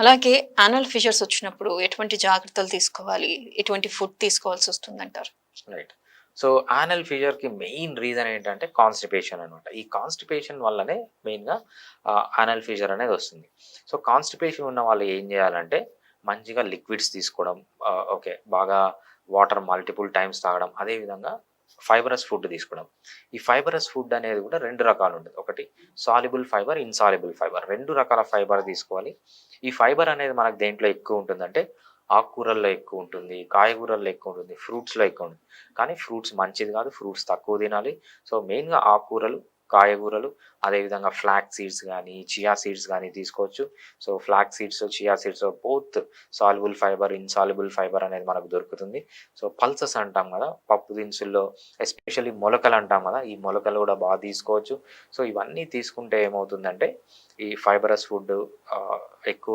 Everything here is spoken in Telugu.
అలాగే యానల్ ఫిషర్స్ వచ్చినప్పుడు ఎటువంటి జాగ్రత్తలు తీసుకోవాలి? ఎటువంటి ఫుడ్ తీసుకోవాల్సి వస్తుందంటారు? రైట్ సో యానల్ ఫీజర్కి మెయిన్ రీజన్ ఏంటంటే కాన్స్టిపేషన్ అనమాట ఈ కాన్స్టిపేషన్ వల్లనే మెయిన్గా యానల్ ఫీజర్ అనేది వస్తుంది. సో కాన్స్టిపేషన్ ఉన్న వాళ్ళు ఏం చేయాలంటే మంచిగా లిక్విడ్స్ తీసుకోవడం ఓకే బాగా వాటర్ మల్టిపుల్ టైమ్స్ తాగడం అదేవిధంగా ఫైబరస్ ఫుడ్ తీసుకోవడం. ఈ ఫైబరస్ ఫుడ్ అనేది కూడా రెండు రకాలు ఉంటుంది. ఒకటి సాలిబుల్ ఫైబర్ ఇన్సాలిబుల్ ఫైబర్ రెండు రకాల ఫైబర్ తీసుకోవాలి. ఈ ఫైబర్ అనేది మనకు దేంట్లో ఎక్కువ ఉంటుందంటే ఆకుకూరల్లో ఎక్కువ ఉంటుంది కాయగూరల్లో ఎక్కువ ఉంటుంది ఫ్రూట్స్లో ఎక్కువ ఉంటుంది. కానీ ఫ్రూట్స్ మంచిది కాదు ఫ్రూట్స్ తక్కువ తినాలి. సో మెయిన్గా ఆకుకూరలు కాయగూరలు అదేవిధంగా ఫ్లాక్ సీడ్స్ కానీ చియా సీడ్స్ కానీ తీసుకోవచ్చు. So flax seeds chia seeds both soluble fibre insoluble fibre అనేది మనకు దొరుకుతుంది. సో పల్సస్ అంటాం కదా పప్పు దినుసుల్లో ఎస్పెషల్లీ మొలకలు అంటాం కదా ఈ మొలకలు కూడా బాగా తీసుకోవచ్చు. సో ఇవన్నీ తీసుకుంటే ఏమవుతుందంటే ఈ ఫైబరస్ ఫుడ్ ఎక్కువ